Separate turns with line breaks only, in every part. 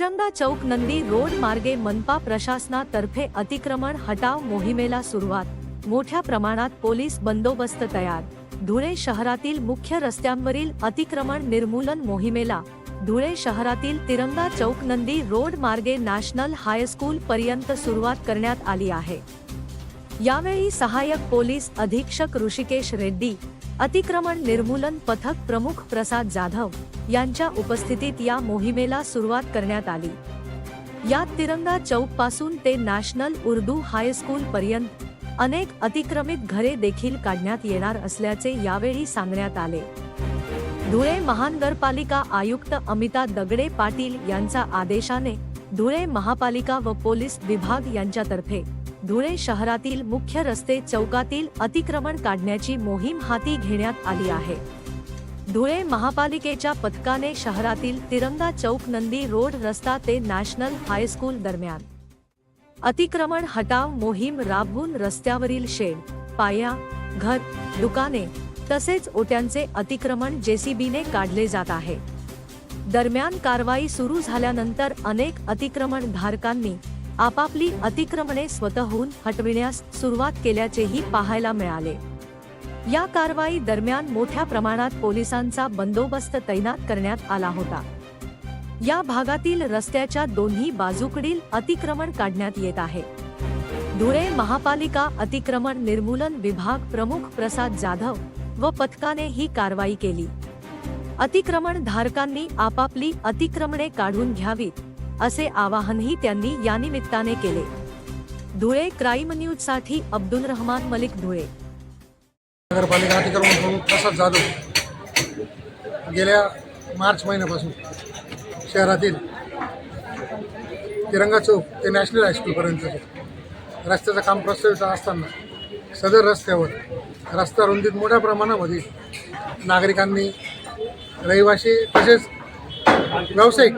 तिरंगा चौक नंदी रोड मार्गे मनपा प्रशासनातर्फे अतिक्रमण हटाव मोहिमेला सुरुवात. मोठ्या प्रमाणात पोलीस बंदोबस्त तयार. धुळे शहरातील मुख्य रस्त्यांवरील अतिक्रमण निर्मूलन मोहिमेला. धुळे शहरातील तिरंगा चौक नंदी रोड मार्गे नॅशनल हायस्कूल पर्यंत सुरुवात करण्यात आली आहे. यावेळी सहाय्यक पोलीस अधीक्षक ऋषिकेश रेड्डी अतिक्रमण निर्मूलन पथक प्रमुख प्रसाद जाधव यांच्या उपस्थितीत या मोहिमेला सुरुवात करण्यात आली. यात तिरंगा चौकपासून ते नॅशनल उर्दू हायस्कूल पर्यंत अनेक अतिक्रमित घरे देखील काढण्यात येणार असल्याचे यावेळी सांगण्यात आले. धुळे महानगरपालिका आयुक्त अमिता दगडे पाटील यांचा आदेशाने धुळे महापालिका व पोलीस विभाग यांच्यातर्फे धुळे शहरातील मुख्य रस्ते चौकातील अतिक्रमण काढण्याची मोहीम हाती घेण्यात आली आहे. धुळे महापालिकेच्या पथकाने शहरातील तिरंगा चौक नंदी रोड रस्ता ते नॅशनल हायस्कूल दरम्यान. अतिक्रमण हटाव मोहीम राबवून रस्त्यावरील शेड पाया घर दुकाने तसेच ओट्यांचे अतिक्रमण जेसीबीने काढले जात आहे. दरम्यान कारवाई सुरू झाल्यानंतर अनेक अतिक्रमण धारकांनी आपापली अतिक्रमणे स्वतःहून हटविण्यास सुरुवात केल्याचेही पाहायला मिळाले. या कारवाई दरम्यान मोठ्या प्रमाणात पोलिसांचा बंदोबस्त तैनात करण्यात आला होता. या भागातील रस्त्याच्या दोन्ही बाजूकडील अतिक्रमण काढण्यात येत आहे. धुळे महापालिका अतिक्रमण निर्मूलन विभाग प्रमुख प्रसाद जाधव व पथकाने ही कारवाई केली. अतिक्रमण धारकांनी आपापली अतिक्रमणे काढून घ्यावीत असे आवाहनही त्यांनी यानिमित्ताने केले. धुळे क्राईम न्यूजसाठी अब्दुल रहमान मलिक धुळे.
नगरपालिका अतिक्रमण प्रमुख प्रसाद जाधव गेल्या मार्च महिन्यापासून शहरातील तिरंगा चौक ते नॅशनल हायस्कूलपर्यंतचे रस्त्याचं काम प्रस्तावित असताना सदर रस्त्यावर रस्ता रुंदीत मोठ्या प्रमाणामध्ये नागरिकांनी रहिवासी तसेच व्यावसायिक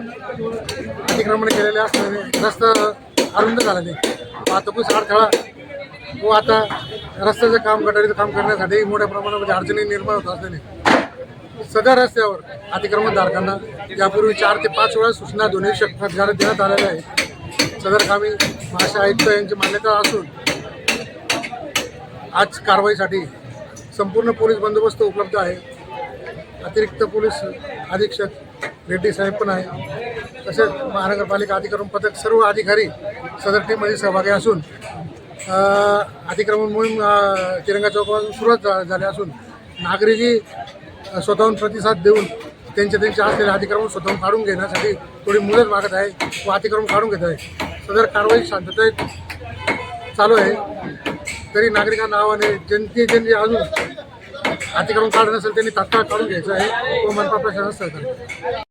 अतिक्रमण केलेले असल्याने रस्ता अरुंद झाल्याने वाहतुकीस अडथळा व हो, आता रस्त्याचं काम गटारीचं काम करण्यासाठी मोठ्या प्रमाणामध्ये अडचणी निर्माण होत असल्याने सध्या रस्त्यावर अतिक्रमणधारकांना यापूर्वी चार ते पाच वेळा सूचना दोन्ही शकतात देण्यात आलेल्या आहेत. सदर कामी महाशय आयुक्त यांची मान्यता असून आज कारवाईसाठी संपूर्ण पोलीस बंदोबस्त उपलब्ध आहे. अतिरिक्त पोलीस अधीक्षक रेड्डी साहेब पण आहे. तसेच महानगरपालिका अतिक्रमण पथक सर्व अधिकारी सदर टीममध्ये सहभागी असून अतिक्रमण मोहीम तिरंगा चौकापासून सुरुवात झाली असून नागरिकही स्वतःहून प्रतिसाद देऊन त्यांचे त्यांचे असलेले अतिक्रमण स्वतःहून काढून घेण्यासाठी थोडी मुदत मागत आहे व अतिक्रमण काढून घेत आहे. सदर कारवाई शांततेत चालू आहे. तरी नागरिकांना आव्हाने ज्यांची ज्यांनी अजून अतिक्रमण काढून नसेल त्यांनी तात्काळ काढून घ्यायचं आहे व मनपा प्रशासन सहकार्य